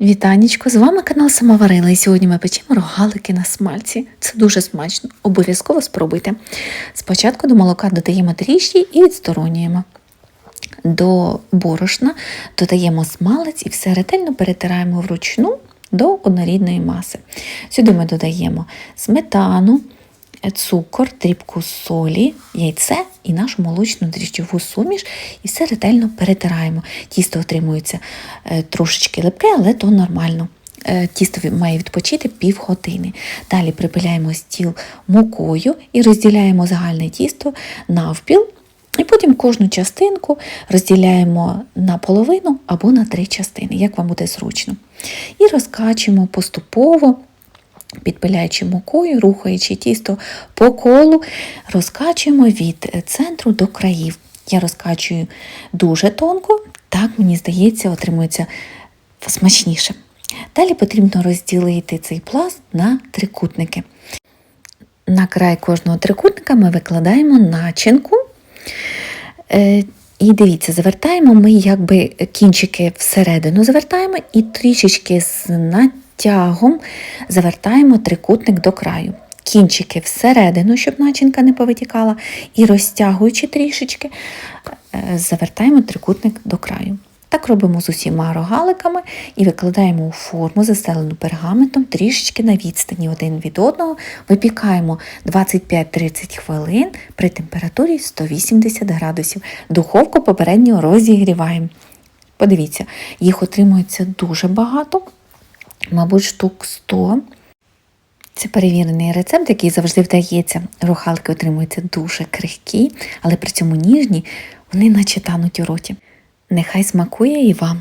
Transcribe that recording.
Вітанечко, з вами канал Самоварила і сьогодні ми печемо рогалики на смальці. Це дуже смачно, обов'язково спробуйте. Спочатку до молока додаємо трішки і відсторонюємо. До борошна додаємо смалець і все ретельно перетираємо вручну до однорідної маси. Сюди ми додаємо сметану, цукор, дрібку солі, яйце і нашу молочну дріжджову суміш, і все ретельно перетираємо. Тісто отримується е, трошечки липке, але то нормально. Е, Тісто має відпочити півгодини. Далі припиляємо стіл мукою і розділяємо загальне тісто навпіл. І потім кожну частинку розділяємо на половину або на три частини, як вам буде зручно. І розкачуємо поступово підпиляючи мукою, рухаючи тісто по колу, розкачуємо від центру до країв. Я розкачую дуже тонко, так мені здається, отримується смачніше. Далі потрібно розділити цей пласт на трикутники. На край кожного трикутника ми викладаємо начинку. Е, І дивіться, завертаємо ми якби кінчики всередину завертаємо і трішечки з натягом завертаємо трикутник до краю. Кінчики всередину, щоб начинка не повитікала, і розтягуючи трішечки, е, завертаємо трикутник до краю. Так робимо з усіма рогаликами і викладаємо у форму, застелену пергаментом, трішечки на відстані один від одного, випікаємо 25-30 хвилин при температурі 180 градусів. Духовку попередньо розігріваємо. Подивіться, їх отримується дуже багато, мабуть, штук 100. Це перевірений рецепт, який завжди вдається. Рухалки отримуються дуже крихкі, але при цьому ніжні, вони наче тануть у роті. Нехай смакує і вам.